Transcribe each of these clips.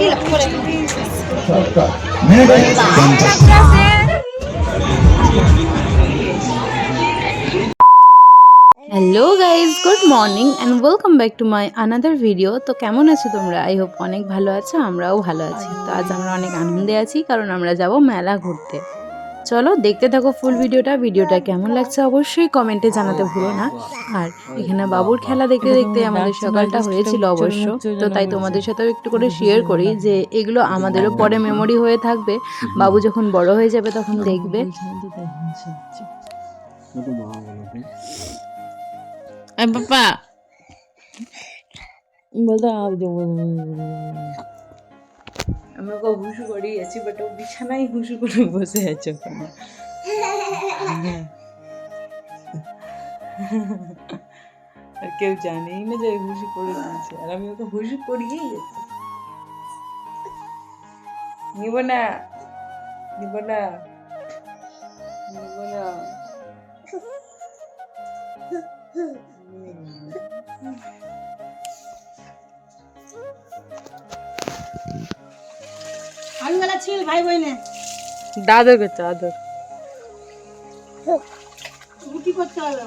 Hello guys good morning and welcome back to my another video তো কেমন আছো তোমরা? আই হোপ অনেক ভালো আছো, আমরাও ভালো আছি। তো আজ আমরা অনেক আনন্দে আছি, কারণ আমরা যাব মেলা ঘুরতে। চলো দেখতে থাকো ফুল ভিডিওটা। ভিডিওটা কেমন লাগছে অবশ্যই কমেন্টে জানাতে ভুলো না। আর এখানে বাবুর খেলা দেখতে দেখতে আমাদের সকালটা হয়েছিল অবশ্য। তো তাই তোমাদের সাথেও একটু করে শেয়ার করি যে এগুলো আমাদেরও পরে মেমোরি হয়ে থাকবে। বাবু যখন বড় হয়ে যাবে তখন দেখবে। পাপা বলতো আমি ওকে হুসু করিয়েছি বাট ও বিছানায় হুসু করে বসে আছে ওখানে। আর কেউ জানেই না যে হুসু করে দিয়েছে আর আমি ওকে হুসু করিয়েই যাচ্ছি। নিব না। নিব না। নিব না। ছিল ভাই বইনে দাদর করছে আদর রুটি করতে হবে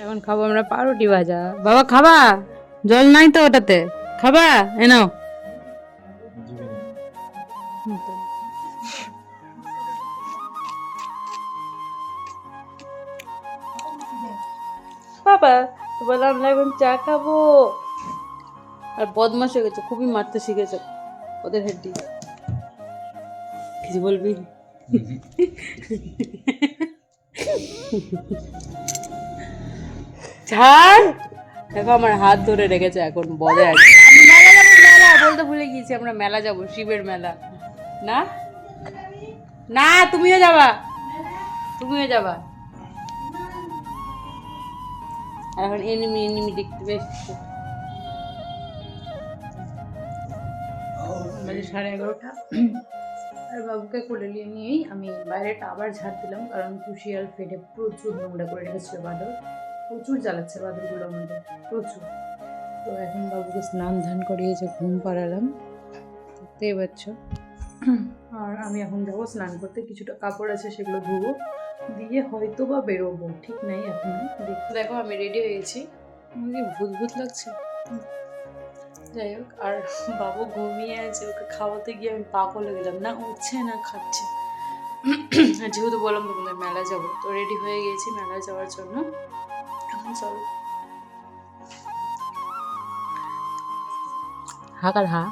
এখন খাব আমরা পাউরুটি ভাজা। বাবা খাবা? জল নাই তো ওটাতে। খাবা? এনো বাবা বললাম না এখন চা খাব। আর বদমাস হয়ে গেছে, খুবই মারতে শিখেছে ওদের হেডি। কিছু বলবি? ছাড়! দেখো, আমার হাত ধরে রেখেছে এখন, বলে মেলা যাব, মেলা, বলতে ভুলে গিয়েছি, আমরা মেলা যাব, শিবের মেলা। না? না, তুমিও যাবা। তুমিও যাবা। আর এখন এনিমি এনিমি দেখতে বেশ আমাদের সাড়ে এগারোটা। আর বাবুকে কোলে নিয়ে নিয়েই আমি বাইরেটা আবার ঝাড় দিলাম, কারণ কুশিয়াল ফেটে প্রচুর নোংরা করে রেখেছিল বাদর প্রচুর জ্বালাচ্ছে বাদরগুলো আমাদের, প্রচুর। তো এখন বাবুকে স্নান ধান করিয়েছে ঘুম পাড়ালাম, দেখতেই পাচ্ছ। আর আমি এখন যাব স্নান করতে, কিছুটা কাপড় আছে সেগুলো ধুবো। দিয়ে হয়তো বা বেরোবো ঠিক নাই এখন। দেখো আমি রেডি হয়ে গেছি। আমার কি ভূত ভূত লাগছে? যাই হোক আর বাবু ঘুমিয়ে আছে ওকে খাওয়াতে গিয়ে আমি পাগল হয়ে গেলাম। না উঠছে না খাচ্ছে। যেহেতু বললাম তোমাদের মেলা যাব তো রেডি হয়ে গেছি মেলা যাওয়ার জন্য। এখন চলো। হাকার হা?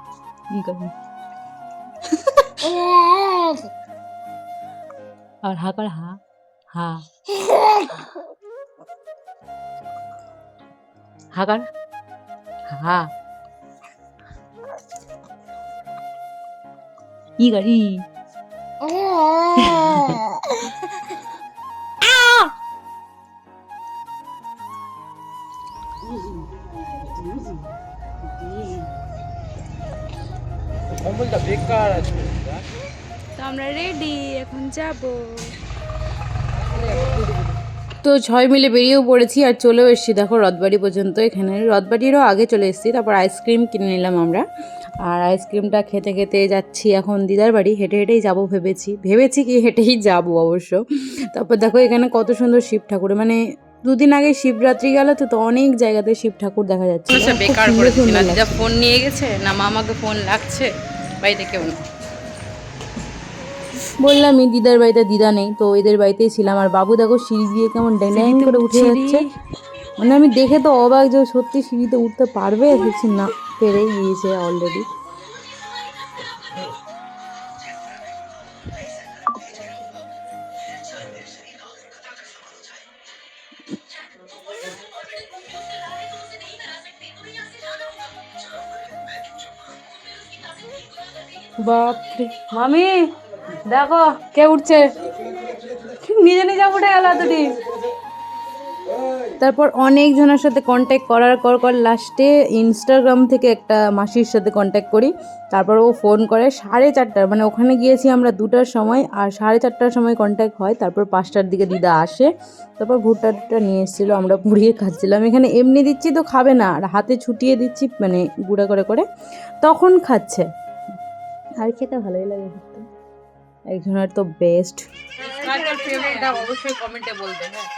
আর হাকার হা? হা হাকার হা ই গাড়ি তো আমরা রেডি এখন যাব তো ছয় মিলে বেরিয়েও পড়েছি আর চলেও এসেছি। দেখো রথবাড়ি পর্যন্ত এখানে। রথবাড়িরও আগে চলে এসেছি তারপর আইসক্রিম কিনে নিলাম আমরা। আর আইসক্রিমটা খেতে খেতে যাচ্ছি এখন দিদার বাড়ি। হেঁটে হেঁটেই যাব ভেবেছি। ভেবেছি কি হেঁটেই যাব অবশ্য। তারপর দেখো এখানে কত সুন্দর শিব ঠাকুর। মানে দুদিন আগে শিবরাত্রি গেল তো তো অনেক জায়গাতে শিব ঠাকুর দেখা যাচ্ছে। বেকার করেছি দিদা ফোন নিয়ে গেছে? না মামাকে ফোন লাগছে? বাড়িতে কেউ না। বললামই দিদার বাড়িতে দিদা নেই তো এদের বাড়িতেই ছিলাম। আর বাবু দেখো সিঁড়ি দিয়ে কেমন ড্যাং করে উঠে যাচ্ছে। মানে আমি দেখে তো অবাক যে সত্যি সিঁড়িতে উঠতে পারবে? দেখছি না পেরেই গিয়েছে অলরেডি বাপরে মামি! দেখো কে উঠছে? নিজে নিজে উঠে গেল এতদিন। তারপর অনেকজনের সাথে কন্ট্যাক্ট করার পর পর লাস্টে ইনস্টাগ্রাম থেকে একটা মাসির সাথে কন্ট্যাক্ট করি। তারপর ও ফোন করে সাড়ে চারটার মানে ওখানে গিয়েছি আমরা দুটার সময় আর সাড়ে চারটার সময় কন্ট্যাক্ট হয়। তারপর পাঁচটার দিকে দিদা আসে। তারপর ভুট্টাটা নিয়ে এসেছিল আমরা পুড়িয়ে খাচ্ছিলাম। এখানে এমনি দিচ্ছি তো খাবে না আর হাতে ছুটিয়ে দিচ্ছি মানে গুঁড়া করে করে তখন খাচ্ছে। আর খেতে ভালোই লাগে একজনের তো বেস্ট অবশ্যই কমেন্টে বলবে হ্যাঁ।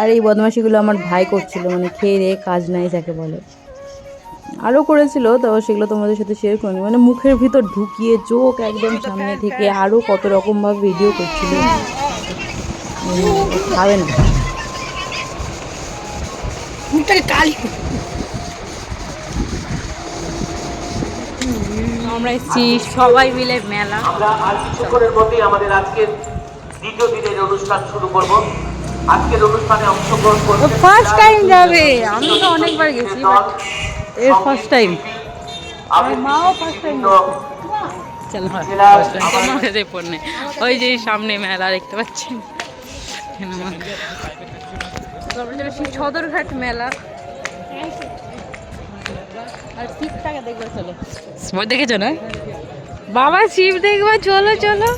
আর এই বদমাশিগুলো আমার ভাই করছিল মানে খেয়ে রে কাজ নাই যাকে বলে। আরও করেছিল তো সেগুলো তোমাদের সাথে শেয়ার করিনি মানে মুখের ভিতর ঢুকিয়ে চোখ একদম সামনে থেকে আরও কত রকমভাবে ভিডিও করছিল। খাবে না। মুখটাকে কালি আমরা এসেছি সবাই মিলে মেলা আমরা আর কিছুক্ষণের মধ্যেই আমাদের আজকের দ্বিতীয় দিনের অনুষ্ঠান শুরু করব আজকের অনুষ্ঠানে অংশগ্রহণ ফার্স্ট টাইম যাবে আমি তো অনেকবার গেছি এর ফার্স্ট টাইম আমার মাও ফার্স্ট টাইম ওই যে সামনে মেলা দেখতে পাচ্ছেন সদরঘাট মেলা। আর দেখবে চলো। দেখেছ না? বাবা শিব দেখবা চলো চলো।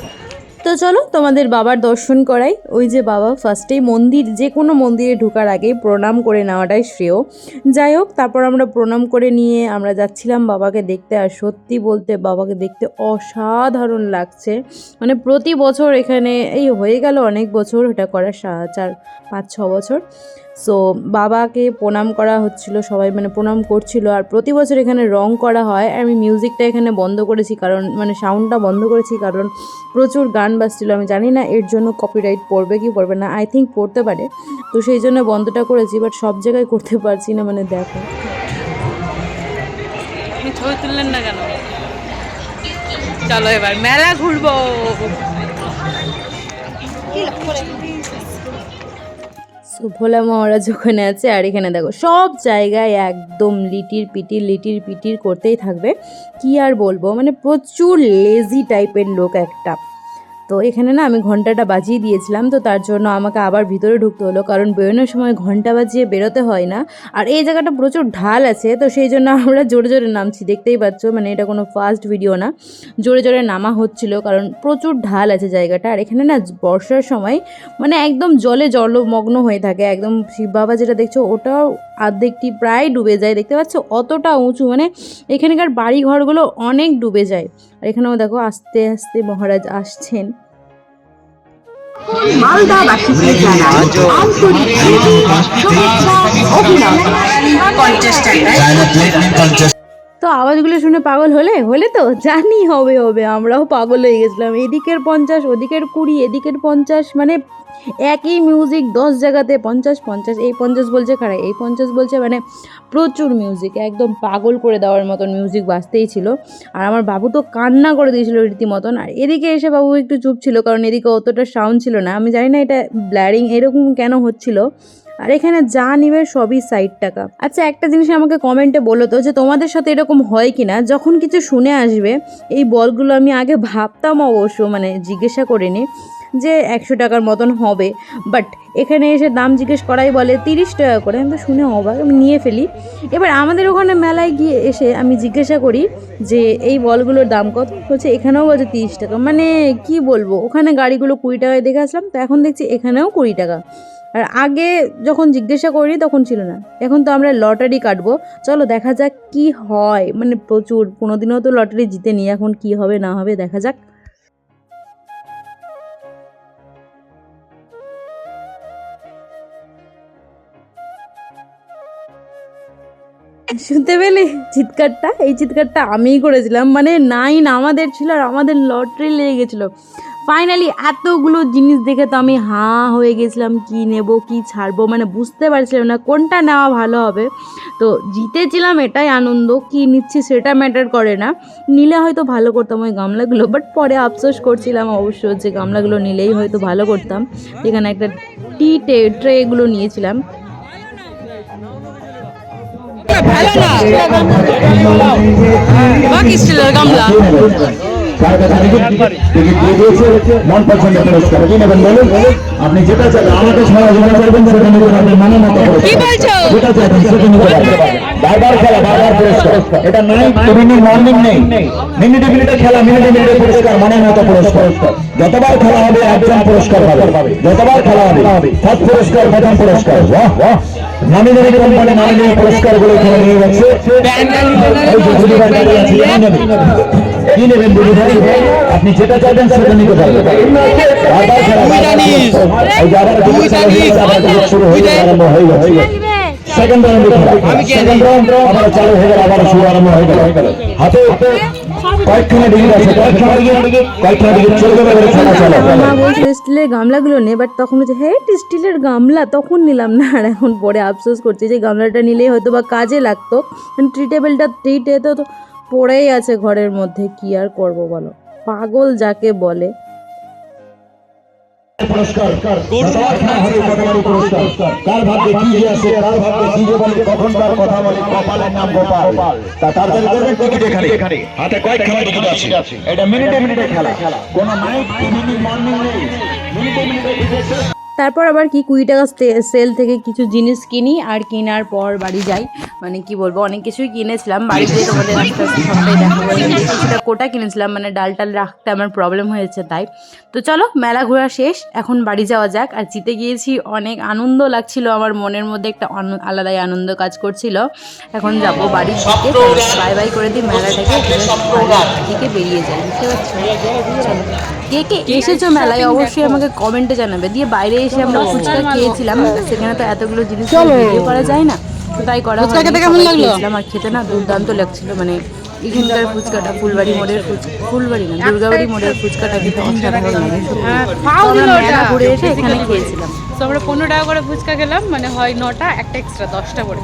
তো চলো তোমাদের বাবার দর্শন করাই। ওই যে বাবা ফার্স্টেই মন্দির, যে কোনো মন্দিরে ঢোকার আগে প্রণাম করে নেওয়াটাই শ্রেয়। যাই হোক, তারপর আমরা প্রণাম করে নিয়ে আমরা যাচ্ছিলাম বাবাকে দেখতে। আর সত্যি বলতে বাবাকে দেখতে অসাধারণ লাগছে। মানে প্রতি বছর এখানে, এই হয়ে গেল অনেক বছর ওটা করার চার, পাঁচ, ছ বছর। সো বাবাকে প্রণাম করা হচ্ছিল সবাই মানে প্রণাম করছিল আর প্রতি বছর এখানে রং করা হয়। আর আমি মিউজিকটা এখানে বন্ধ করেছি কারণ মানে সাউন্ডটা বন্ধ করেছি কারণ প্রচুর গান বাজছিল। আমি জানি না এর জন্য কপিরাইট পড়বে কি পড়বে না আই থিঙ্ক পড়তে পারে। তো সেই জন্য বন্ধটা করেছি বাট সব জায়গায় করতে পারছি না মানে দেখো। ছবি তুললেন না কেন? চলো এবার মেলা ঘুরবো। সো ভোলা মহারাজ ওখানে আছে, আর এখানে দেখো, সব জায়গায় একদম লিটির পিটির লিটির পিটির করতেই থাকবে। কি আর বলব মানে প্রচুর লেজি টাইপের লোক একটা। তো এখানে না আমি ঘন্টাটা বাজিয়ে দিয়েছিলাম, তো তার জন্য আমাকে আবার ভিতরে ঢুকতে হলো, কারণ বেরোনোর সময় ঘণ্টা বাজিয়ে বেরোতে হয় না। আর এই জায়গাটা প্রচুর ঢাল আছে, তো সেই জন্য আমরা জোরে জোরে নামছি, দেখতেই পাচ্ছ মানে এটা কোনো ফার্স্ট ভিডিও না। জোরে জোরে নামা হচ্ছিল, কারণ প্রচুর ঢাল আছে জায়গাটা। আর এখানে না বর্ষার সময় মানে একদম জলে জলমগ্ন হয়ে থাকে, একদম শিব বাবা যেটা দেখছ, ওটাও অর্ধেকটি প্রায় ডুবে যায়। দেখতে পাচ্ছ অতটা উঁচু মানে এখানকার বাড়ি ঘরগুলো অনেক ডুবে যায়। আর এখানেও দেখো আস্তে আস্তে মহারাজ আসছেন। তো আওয়াজগুলো শুনে পাগল হলে? হলে তো? জানি হবে হবে। আমরাও পাগল হয়ে গেছিলাম। এদিকের পঞ্চাশ, ওদিকের কুড়ি, এদিকের পঞ্চাশ মানে একই মিউজিক দশ জায়গাতে পঞ্চাশ পঞ্চাশ, এই পঞ্চাশ বলছে খারাপ, এই পঞ্চাশ বলছে মানে প্রচুর মিউজিক একদম পাগল করে দেওয়ার মতন মিউজিক বাজতেই ছিল। আর আমার বাবু তো কান্না করে দিয়েছিল রীতিমতন। আর এদিকে এসে বাবু একটু চুপ ছিল, কারণ এদিকে অতটা সাউন্ড ছিল না। আমি জানি না এটা ব্ল্যারিং এরকম কেন হচ্ছিল। আর এখানে যা নিবে সবই সাইড টাকা। আচ্ছা একটা জিনিস আমাকে কমেন্টে বলো তো, যে তোমাদের সাথে এরকম হয় কি না যখন কিছু শুনে আসবে, এই বলগুলো আমি আগে ভাবতাম অবশ্য মানে জিজ্ঞাসা করিনি। যে একশো টাকার মতন হবে। বাট এখানে এসে দাম জিজ্ঞেস করাই বলে, তিরিশ টাকা করে। আমি তো শুনে অবাক, আমি নিয়ে ফেলি। এবার আমাদের ওখানে মেলায় গিয়ে এসে আমি জিজ্ঞাসা করি যে, এই বলগুলোর দাম কত? বলছে, এখানেও বলছে তিরিশ টাকা। মানে কি বলব? ওখানে গাড়িগুলো কুড়ি টাকায় দেখে আসলাম, তো এখন দেখছি এখানেও কুড়ি টাকা। আর আগে যখন জিজ্ঞাসা করিনি, তখন ছিল না। এখন তো আমরা লটারি কাটবো। চলো দেখা যাক কি হয়। মানে প্রচুর কোনোদিনও তো লটারি জিতে নি এখন কি হবে, না হবে, দেখা যাক। শুনতে পেলে? চিৎকারটা? এই চিৎকারটা আমিই করেছিলাম। মানে নাইন আমাদের ছিল আর আমাদের লটারি লেগে গেছিল। ফাইনালি এতগুলো জিনিস দেখে তো আমি হাঁ হয়ে গেছিলাম, কি নেব, কি ছাড়বো? মানে বুঝতে পারছিলাম না কোনটা নেওয়া ভালো হবে। তো জিতেছিলাম এটাই আনন্দ, কি নিচ্ছি সেটা ম্যাটার করে না। নিলে হয়তো ভালো করতাম ওই গামলাগুলো বাট পরে আফসোস করছিলাম অবশ্য যে গামলাগুলো নিলেই হয়তো ভালো করতাম। এখানে একটা টি টে ট্রেগুলো নিয়েছিলাম। ভালো না। বাকি স্টিলের গামলা। মন পুরস্কার কি নেবেন বলুন আপনি যেটা চাইবেন আমাকে চাইবেন সেটা মনের মতো যেটা চাইবেন সেটা নিতে বারবার খেলা বারবার পুরস্কার। এটা নাই ইভিনিং মর্নিং নেই। মিনিটে মিনিটে খেলা মিনিটে মিনিটে পুরস্কার মনের মতো পুরস্কার। যতবার খেলা হবে একজন পুরস্কার পাবে। যতবার খেলা হবে ফার্স্ট পুরস্কার প্রথম পুরস্কার। বাহ বাহ। নামি দামি কোম্পানি নামি দামি পুরস্কারগুলো এখানে নিয়ে যাচ্ছে। কি নেবেন? দিদি ভাই? আপনি যেটা চাইবেন সেটা নিতে পারবেন। খেলা, আবার দিদি শুরু হয়ে আরম্ভ হয়ে গেছে। সেকেন্ড রাউন্ডে সেকেন্ড রাউন্ড আবার চালু হয়ে গেল আবার শুরু আরম্ভ হয়ে গেল। হাতে স্টিলের গামলাগুলো নে বাট তখন হচ্ছে হ্যাঁ স্টিলের গামলা, তখন নিলাম না। আর এখন পরে আফসোস করছি যে গামলাটা নিলেই হয়তো বা কাজে লাগতো। ট্রি টেবিলটা ট্রিটে তো পড়েই আছে ঘরের মধ্যে, কি আর করব বলো? পাগল যাকে বলে। পুরস্কার কার? ভাগ্যে কি যে আছে কার ভাগ্যে কি যে বলে কখন কার কথা বলে কপালের নাম গোপাল। তা তাড়াতাড়ি করবেন টিকিট এখানে। হাতে কয়েকখানা টিকিট আছে। এটা মিনিটে মিনিটে খেলা। কোনো নাইট ইভিনিং মর্নিং নেই। মিনিটে মিনিটে টিকিট তারপর আবার কি কুড়ি টাকা সেল থেকে কিছু জিনিস কিনি আর কেনার পর বাড়ি যাই। মানে কি বলব অনেক কিছুই কিনেছিলাম। বাড়িতে তোমাদের আস্তে আস্তে সবটাই দেখাবো কিছুটা কোটা কিনেছিলাম। মানে ডাল টাল রাখতে আমার প্রবলেম হয়েছে তাই। তো চলো মেলা ঘোরা শেষ। এখন বাড়ি যাওয়া যাক। আর জিতে গিয়েছি অনেক আনন্দ লাগছিল। আমার মনের মধ্যে একটা আলাদাই আনন্দ কাজ করছিল। এখন যাব বাড়ির থেকে। বাই বাই করে দিই মেলাটাকে দিকে বেরিয়ে যাই বুঝতে পারছ? কে কে এসেছ মেলায় অবশ্যই আমাকে কমেন্টে জানাবে। দিয়ে বাইরে এসে আমরা ফুচকা খেয়েছিলাম সেখানে তো এতগুলো জিনিস ভিডিও করা যায় না তো তাই করা ফুচকা খেতে কেমন লাগল? খেয়েছিলাম আর খেতে না দুর্দান্ত লাগছিল মানে এখানকার ফুচকাটা ফুলবাড়ি মোড়ের ফুচকা ফুলবাড়ি না দুর্গাবাড়ি মোড়ের ফুচকাটা কিন্তু অসাধারণ লাগে। সত্যি। হ্যাঁ, ঘুরে এসে এখানে খেয়েছিলাম। তো আমরা পনেরো টাকা করে ফুচকা খেলাম মানে হয় নটা একটা এক্সট্রা দশটা করে।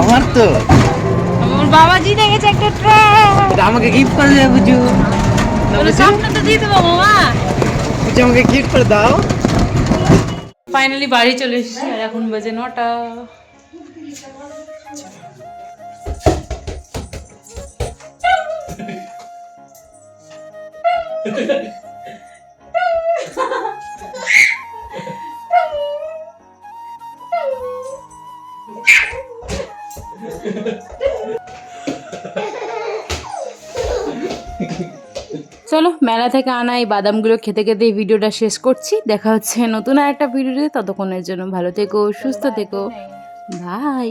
আমার তো। আমার বাবা জিতে গেছে একটা ট্রাক আমাকে গিফট করে দেবে বুঝু। সামনে তো দিয়ে দেবো মামা। বুঝু আমাকে গিফট করে দাও ফাইনালি বাড়ি চলে এসেছি আর এখন বাজে নটা চলো মেলা থেকে আনা এই বাদামগুলো খেতে খেতে এই ভিডিওটা শেষ করছি। দেখা হচ্ছে নতুন আর একটা ভিডিওতে। ততক্ষণের জন্য ভালো থেকো, সুস্থ থেকো। বাই।